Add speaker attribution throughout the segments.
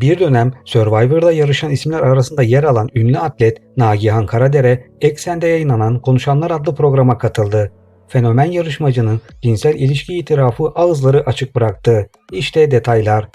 Speaker 1: Bir dönem Survivor'da yarışan isimler arasında yer alan ünlü atlet Nagihan Karadere, Eksen'de yayınlanan Konuşanlar adlı programa katıldı. Fenomen yarışmacının cinsel ilişki itirafı ağızları açık bıraktı. İşte detaylar.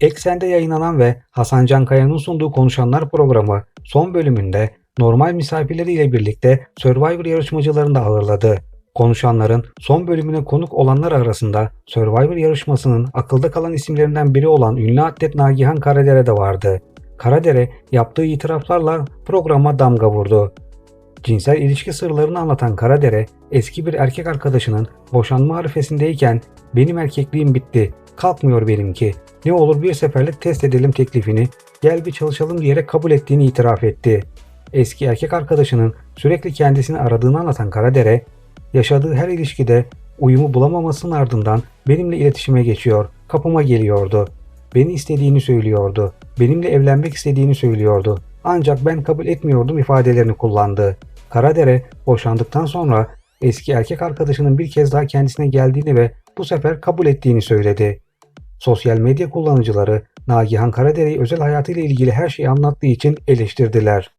Speaker 1: Eksen'de yayınlanan ve Hasan Can Kaya'nın sunduğu Konuşanlar programı son bölümünde normal misafirleriyle birlikte Survivor yarışmacılarını da ağırladı. Konuşanların son bölümüne konuk olanlar arasında Survivor yarışmasının akılda kalan isimlerinden biri olan ünlü atlet Nagihan Karadere de vardı. Karadere yaptığı itiraflarla programa damga vurdu. Cinsel ilişki sırlarını anlatan Karadere, eski bir erkek arkadaşının boşanma arifesindeyken benim erkekliğim bitti, kalkmıyor benimki, ne olur bir seferlik test edelim teklifini, gel bir çalışalım diyerek kabul ettiğini itiraf etti. Eski erkek arkadaşının sürekli kendisini aradığını anlatan Karadere, yaşadığı her ilişkide uyumu bulamamasının ardından benimle iletişime geçiyor, kapıma geliyordu. Beni istediğini söylüyordu, benimle evlenmek istediğini söylüyordu. Ancak ben kabul etmiyordum ifadelerini kullandı. Karadere boşandıktan sonra eski erkek arkadaşının bir kez daha kendisine geldiğini ve bu sefer kabul ettiğini söyledi. Sosyal medya kullanıcıları Nagihan Karadere'yi özel hayatıyla ilgili her şeyi anlattığı için eleştirdiler.